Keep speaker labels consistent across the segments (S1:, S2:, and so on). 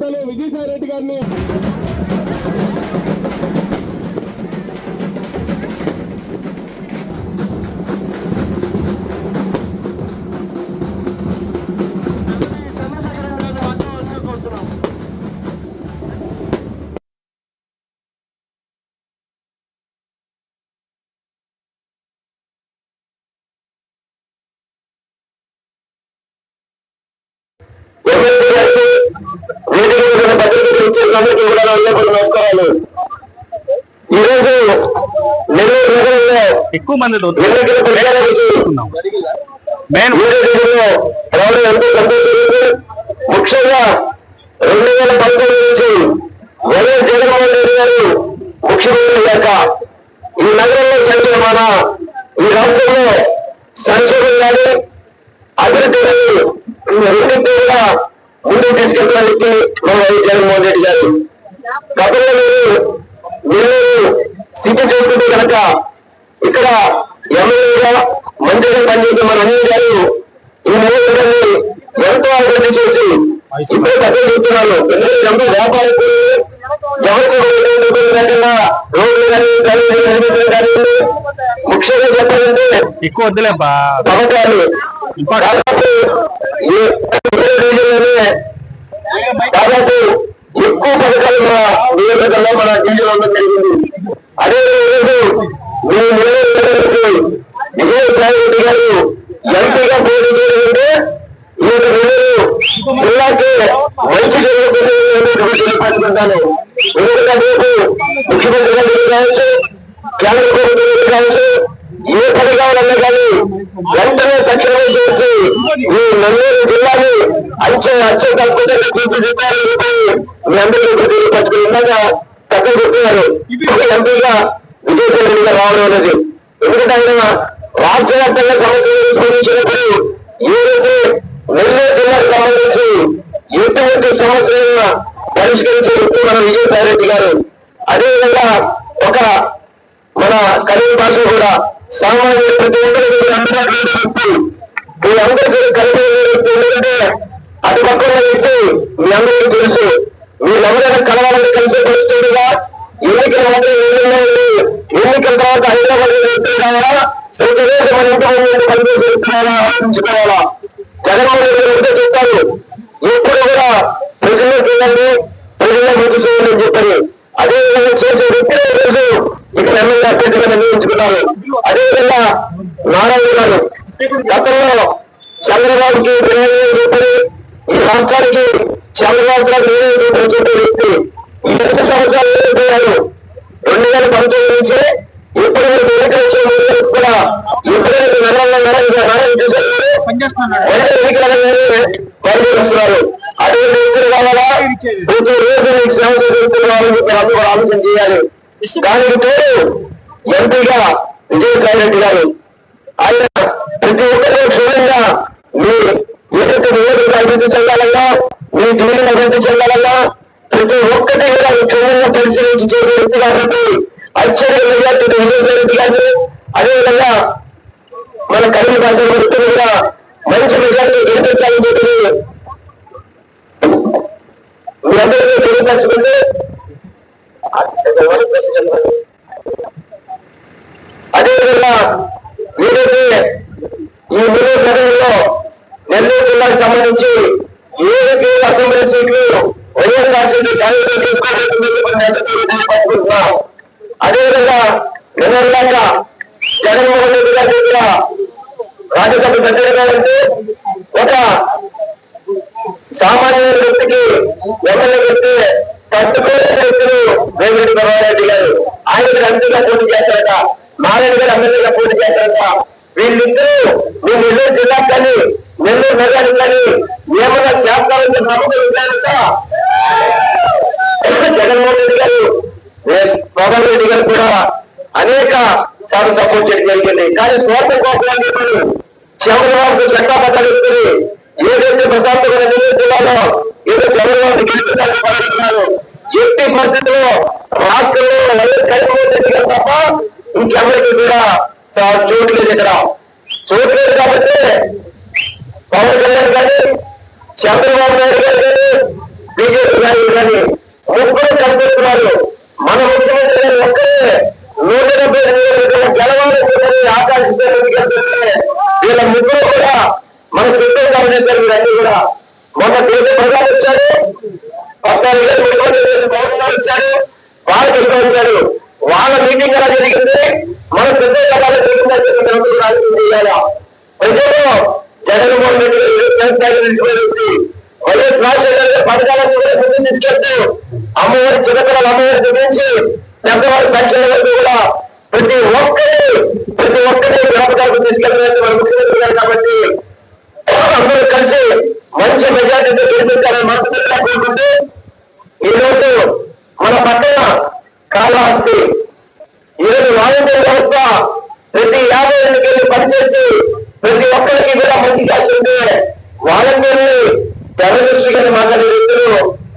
S1: పెద్దలు విజయసాయి రెడ్డి గారిని
S2: ఇచ్చినందుకు కూడా నమస్కారాలు ఈ రోజు నెల్లూరు నగరంలో
S3: ఎక్కువ మంది
S2: రావడం ఎంతో సంతోషంగా ముఖ్యంగా రెండు వేల పంతొమ్మిది నుంచి వైఎస్ జగన్మోహన్ రెడ్డి గారు ముఖ్యమంత్రి అయ్యాక ఈ నగరంలో సంక్షేమాన ఈ రాష్ట్రంలో సంక్షేమం కానీ అభివృద్ధి కానీ రెండింటి కూడా ముందుకు తీసుకెళ్ళడానికి మన వైఎస్ జగన్మోహన్ రెడ్డి గారు. గతంలో మీరు నెల్లూరు సిటీ చూసుకుంటే కనుక ఇక్కడ ఎమ్మెల్యేగా మంత్రిగా పనిచేసే మన అనిల్ గారు ఈ నియోజకవర్గాన్ని ఎంతో అభివృద్ధి చేసి ఇప్పుడే పక్కన చెప్తున్నాను ఎందుకంటే ఎంతో వ్యాపారం ఎవరికి లేకుండా రోడ్లు కానీ డ్రైనేజీలు నిర్మించడం కానీ ముఖ్యంగా చెప్పాలంటే
S3: ఎక్కువ వద్దులే
S2: పథకాలు కాబట్టి దాదాపు ఎక్కువ పథకాలు మన నియోజకవర్గంలో మన జిల్లాలో ఉండడం జరిగింది. అదే రోజు మీ నియోజకవర్గానికి విజయసాయి రెడ్డి గారు ఎంపీగా పోటీ చేయాలంటే ఈ యొక్క జిల్లాకి మంచి జరుగుతుంది తెలియపరచుకుంటాను. ఎందుకంటే రేపు ముఖ్యమంత్రి గారు కావచ్చు కేంద్ర ప్రభుత్వం కావచ్చు ఏ పథకాలన్నా కానీ వెంటనే తక్షణమే చేయొచ్చు ఈ నెల్లూరు జిల్లాని అంచె అచ్చే తప్పకుండా తీర్చిదిద్దారని చెప్పి మీ అందరికీ తెలియపరచుకుని ఇందాక తక్కువ చెప్తున్నారు. ఎంపీగా విజయసాయి రావడం అనేది. ఎందుకంటే ఆయన రాష్ట్ర వ్యాప్తంగా సమస్యలు స్పందించినప్పుడు ఏదైతే నెల్లూరు జిల్లాకు సంబంధించి ఎటువంటి సమస్యలను పరిష్కరించే వ్యక్తి మన విజయసాయి రెడ్డి గారు. అదేవిధంగా ఒక మన కరీం భాష కూడా సామాన్య ప్రతి ఒక్కరికి అందుబాటులో మీ అందరికీ కలిపి వ్యక్తి ఎందుకంటే అటు పక్కన వ్యక్తి మీ అందరికీ తెలుసు. మీరెవరైనా కలవాలని కలిసి పరిస్థితులుగా ఎన్నికల మాత్రం ఎన్నికల తర్వాత హైదరాబాద్ వ్యక్తులు ప్రతిరోజు మన ఇంటి ముందు పనిచేసే వ్యక్తులు ఆలోచించుకోవాలా? జగన్మోహన్ రెడ్డి గారు ఒకటే చెప్తారు ఎప్పుడు కూడా ప్రజల్లోకి వెళ్ళండి ప్రజల్లో మంచి చేయాలని చెప్పారు. అదే విధంగా చేసే వ్యక్తులే ఈరోజు ఇక్కడ ఎమ్మెల్యే అభ్యర్థిగా నిర్ణయించుకున్నారు. అదేవిధంగా నారాయణ గారు. గతంలో చంద్రబాబుకి నిర్ణయం చెప్పి ఈ రాష్ట్రానికి చంద్రబాబు గారు చెప్పే వ్యక్తి సంవత్సరాలు రెండు వేల పంతొమ్మిది నుంచి ఇప్పుడు మీకు ఎన్నికలు కూడా వ్యక్తులు కావాలా? ప్రతి రోజు మీకు సేవ అందరూ ఆలోచన చేయాలి. దానికి పేరు ఎంపీగా విజయసాయి రెడ్డి గారు ఆయన ప్రతి ఒక్కరూ క్షుణ్ణంగా మీ ఏదైతే నియోజకవర్గ అభివృద్ధి చెందాలన్నా మీ జిల్లా అభివృద్ధి చెందాలన్నా ప్రతి ఒక్కటి కూడా క్షుణ్ణంగా పరిశీలించి చేసే వ్యక్తి కాబట్టి అత్యధిక మెజార్టీ విజయసాయి గారిని అదేవిధంగా మన కరీం భాష వ్యక్తులు కూడా మంచి మెజార్టీ గెలిపించాలని చెప్పి మీ అందరికీ తెలియపరచుకుంటే అదేవిధంగా ఏదైతే ఈ నెల్లూరు నగరంలో నెల్లూరు జిల్లాకు సంబంధించి ఏదైతే అసెంబ్లీ సీట్లు వైఎస్ఆర్ సీట్లు కాంగ్రెస్ తీసుకోవాలనుకుంటున్నాం అదేవిధంగా నిన్నటిదాక జగన్మోహన్ రెడ్డి గారి దగ్గర రాజ్యసభ సభ్యుడిగా ఉంటే ఒక సామాన్య వ్యక్తికి ఎమ్మెల్యే వ్యక్తి తట్టుకోలేని వ్యక్తులు రేవంత్ ప్రభారెడ్డి గారు. ఆయనకి ఎంపీగా పోటీ చేస్తారట. నారాయణ గారు ఎమ్మెల్యేగా పోటీ చేస్తారట వీళ్ళిద్దరూ మీ నెల్లూరు జిల్లా కానీ నెల్లూరు నగరం కానీ ఏమైనా చేస్తారని నమ్మకం ఉంటారట జగన్మోహన్ రెడ్డి గారు పవన్ రెడ్డి గారు కూడా అనేక సార్లు సపోర్ట్ చేయడం జరిగింది. కానీ స్వార్థం కోసం అని చెప్పారు. చంద్రబాబు చట్టాపట్టాలు ఇస్తుంది ఏదైతే ప్రశాంతమైన నెల్లూరు జిల్లాలో ఏదో చంద్రబాబు గెలుపుతారని పడుతున్నారు ఎట్టి పరిస్థితుల్లో రాష్ట్రంలో వైఎస్ జగన్మోహన్ రెడ్డి గారు తప్ప ఇంకెవరికి కూడా చా- చోటు లేదు ఇక్కడ. చోటు లేదు కాబట్టి పవన్ కళ్యాణ్ కానీ చంద్రబాబు నాయుడు గారు కానీ బీజేపీ నాయుడు కానీ ముగ్గురు కనిపిస్తున్నారు మన ముఖ్యమంత్రి గారు ఒక్కరే నూట డెబ్బై నియోజకవర్గాల గెలవాలని ఆకాశిస్తుంటే వీళ్ళ ముగ్గురు కూడా మన చుట్టూ గమనించారు వీరన్నీ కూడా. మొన్న దేశ ప్రధాని వచ్చారు పద్నాలుగు వేల ముఖ్యమంత్రి పవన్ గారు వచ్చారు వాళ్ళు వచ్చారు. వాళ్ళ మీటింగ్ ఎలా జరిగింది? మన సిద్ధ సభలో ప్రజలు జగన్మోహన్ రెడ్డి నిలిచిపోయింది వైఎస్ రాజశేఖర గారి పథకాలను కూడా ముందు తీసుకెళ్తూ అమ్మవారి చిన్నపిల్లల అమ్మవారి గురించి పెద్దవారి పెన్షన్ వరకు కూడా ప్రతి ఒక్కటి ప్రతి ఒక్కటి గ్రామకాలకు తీసుకెళ్ళడానికి మన ముఖ్యమంత్రి గారు కాబట్టి అందరూ కలిసి మంచి మెజార్టీతో గెలిపించాలని మనసు కోరుకుంటూ ఈ మన పక్కన కాళహస్తి ఈరోజు వాలంటీర్ వ్యవస్థ ప్రతి యాభై ఎన్నికలు పనిచేసి ప్రతి ఒక్కరికి కూడా మంచి చేస్తుంటే వాలంటీర్ని టెర్రరిస్ట్ గారిని మాట్లాడే వ్యక్తులు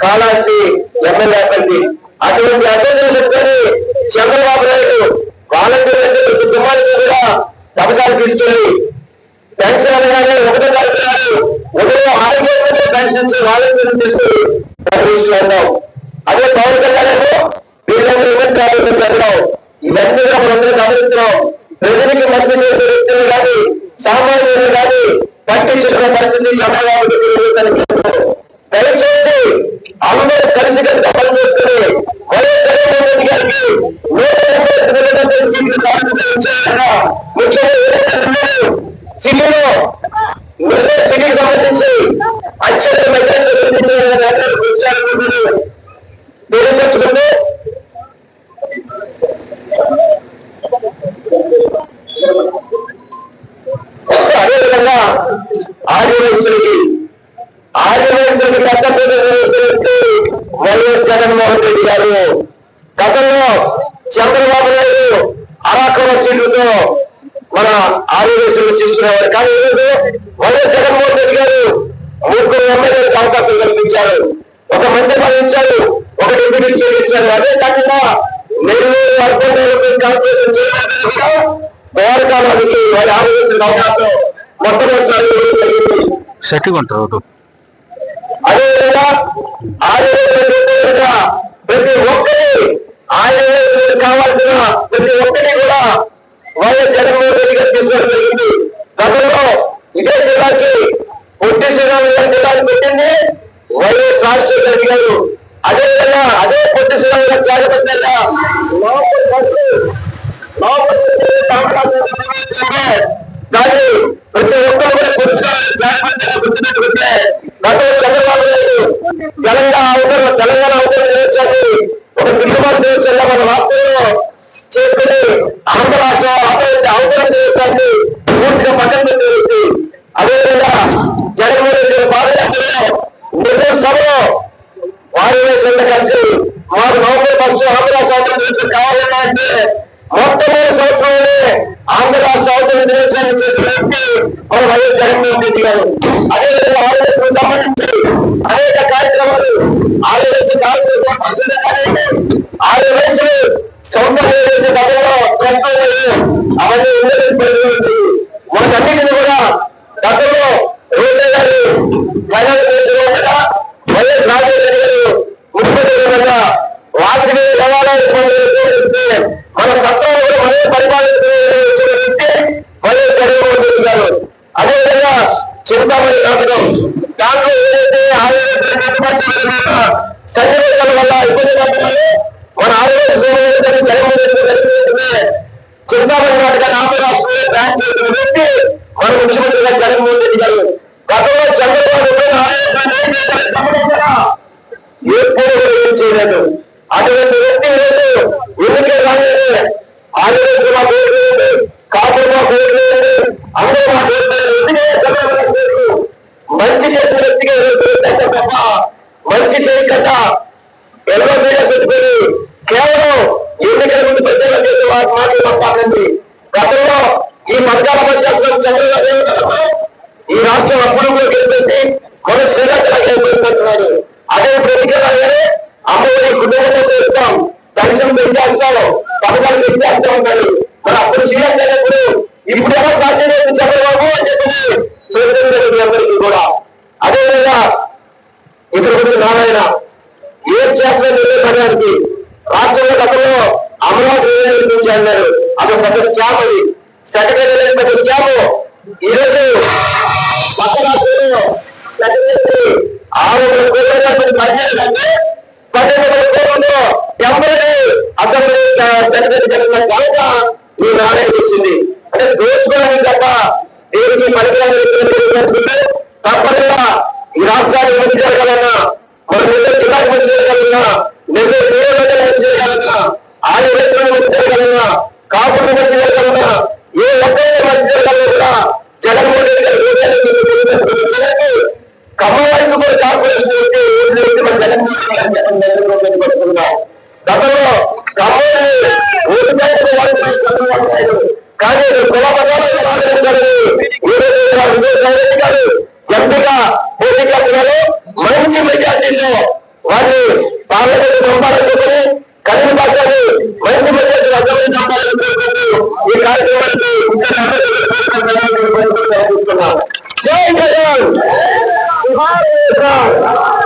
S2: కాలాసి ఎమ్మెల్యే అభ్యర్థి. అటువంటి అభ్యర్థులు పెట్టుకొని చంద్రబాబు నాయుడు వాలంటీర్ కుటుంబానికి కూడా పథకాలు తీసుకెళ్ళి పెన్షన్ అనగానే ఒకటో తారీఖు నాడు ఒకటో ఆరోగ్యంగా పెన్షన్ వాలంటీర్లు వాలంటీర్ టెర్రరిస్ట్ అంటాం అదే పవన్ కళ్యాణ్ వీళ్ళందరూ పెట్టడం ఇవన్నీ కూడా మనందరం గమనిస్తున్నాం. ప్రజలకి మంచి చేసే వ్యక్తులు కానీ సామాన్యులు కానీ పట్టించుకున్న పరిస్థితి చంద్రబాబు దయచేసి అందరూ కలిసి కలిసి పనిచేస్తుంది వైఎస్ జగన్మోహన్ రెడ్డి గారికి నూట డెబ్బై తొమ్మిది మంది సీట్లు కాంగ్రెస్ వచ్చాయన్న ముఖ్యమంత్రి సిటీలో సిటీకి సంబంధించి అత్యంత మెజార్టీ తెలియజేసుకుంటూ అదేవిధంగా ఆదివాసులకి ఆదివాసులకి కట్టపేట వైఎస్ జగన్మోహన్ రెడ్డి గారు గతంలో చంద్రబాబు నాయుడు అరాకొర సీట్లతో మన ఆదివాసులు తీసుకునేవారు కానీ ఈరోజు వైఎస్ జగన్మోహన్ రెడ్డి గారు ముగ్గురు ఎమ్మెల్యేలకు అవకాశం కల్పించారు. ఒక మంత్రి పదవి ఇచ్చారు ఒక డిప్యూటీ స్పీకర్ ఇచ్చారు. అదే కాకుండా Nellore urban development corporation chairman వారి ఆదివాసులకు అవకాశం మొట్టమొదటిసారి జరిగింది
S3: సెట్టిగా ఉంటారు
S2: అదేవిధంగా ప్రతి ఒక్కరి ఆయన కావాల్సిన ప్రతి ఒక్కరి కూడా వైఎస్ జగన్మోహన్ రెడ్డి గారు తీసుకోవడం జరిగింది. గతంలో ఇదే జిల్లాకి పొట్టి శ్రీరాములు గారి జిల్లాకి పెట్టింది. వైఎస్ రాజశేఖర రెడ్డి గారు. అదేవిధంగా అదే పొట్టి శ్రీరాములు గారు జాగ్రత్తగా లోపల లోపల కానీ ప్రతి ఒక్కరు కూడా పురుషులు జాగ్రత్తగా చంద్రబాబు నాయుడు తెలంగాణ అవతరణ తెలంగాణ అవతరణ దినోత్సవాన్ని ఒక దిగుబడి దినోత్సవంగా మన రాష్ట్రంలో చేసుకుని ఆంధ్ర రాష్ట్రం అవతరణ అవతరణ పూర్తిగా పక్కన పెట్టి అదేవిధంగా జగన్మోహన్ రెడ్డి పాదయాత్రలో సభలో వారి కలిసి మాకు నౌకరీ పక్షులు ఆంధ్ర రాష్ట్రం కావాలన్నా అంటే మొట్టమొదటి సంవత్సరంలోనే ఆంధ్ర రాష్ట్ర అవతల దినోత్సవాన్ని చేసిన వ్యక్తి మన వైఎస్ జగన్మోహన్ రెడ్డి గారు. అదేవిధంగా ఆంధ్రప్రదేశ్ సంబంధించి అనేక కార్యక్రమాలు ఆర్ఎస్ ఆర్ఎస్ ఆంధ్రప్రదేశ్ సొంత ఏదైతే గతంలో అవన్నీ ఉండలేదు మనకన్నిటిని కూడా గతంలో రోజు గారు ఫైనల్ చేసిన ఉండగా చింతామణి నాటకాన్ని ఆంధ్ర రాష్ట్రంలో బ్యాన్ చేసిన వ్యక్తి మన ముఖ్యమంత్రిగా జగన్మోహన్ రెడ్డి గారు గతంలో చంద్రబాబు ఎప్పుడు చేయలేదు. అటువంటి వ్యక్తి లేదు ఎందుకే రాలేదు ఆంధ్రప్రదేశ్ మా పేరు లేదు కాపు మా పేరు లేదు అందరూ మా పేరు లేదు ఎందుకే చంద్రబాబు మంచి చేసిన వ్యక్తిగా పేరు తప్ప మంచి చేయకుండా ఎవరో మీద పెట్టుకొని కేవలం ఎన్నికల ముందు ప్రచారం చేసే వారి మాటలు మాట్లాడండి గతంలో ఈ పథకాల మధ్య చంద్రబాబు ఈ రాష్ట్రం అప్పుడులో గెలిపించి మన శ్రీలంకలో అదే ఇప్పుడు ఎన్నికలు అమ్మఒడి కుటుంబంలో చేస్తాం పెన్షన్ పెంచేస్తాం పథకాలు పెంచేస్తా ఉంటారు మరి అప్పుడు శ్రీలంక ఇప్పుడు ఇప్పుడు ఎలా సాధ్యం చంద్రబాబు అని చెప్పి ప్రెసిడెంట్ అందరికీ కూడా అదేవిధంగా ఇక్కడ నారాయణ ఏం చేస్తారు నిర్ణయించడానికి రాష్ట్రంలో గతంలో అమరావతి నిర్మించి అన్నారు అది పెద్ద శ్యామ్ అది సెక్రటరీ పెద్ద శ్యాము ఈరోజు పక్క రాష్ట్రంలో సెక్రటరీ ఆరు వందల కోట్ల బడ్జెట్ టెంపరీ అసెంబ్లీ జరిగిన ఈ నాణ్యత వచ్చింది అంటే దోచుకోవడానికి తప్ప దేనికి పనికిరాని తప్పనిగా ఈ రాష్ట్రానికి మంచి జరగాలన్నా మన నిన్న జిల్లాకు మంచి జరగాలన్నా నిన్న నియోజకవర్గానికి మంచి జరగాలన్నా ఆయన మంచి జరగాలన్నా కాపులకు మంచి జరగాలన్నా జగన్ జగన్మోహన్ రెడ్డి పట్టుకున్నాం గతంలో కమ్మని ఓటు బ్యాంకు కానీ కుల పదాలకు గారు ఎంపిక పోటీ మంచి మెజార్టీలో వారిని పార్లమెంట్ పంపాలని చెప్పి మంచి మెజార్టీ అసెంబ్లీ ఈ కార్యక్రమానికి जय जय भारत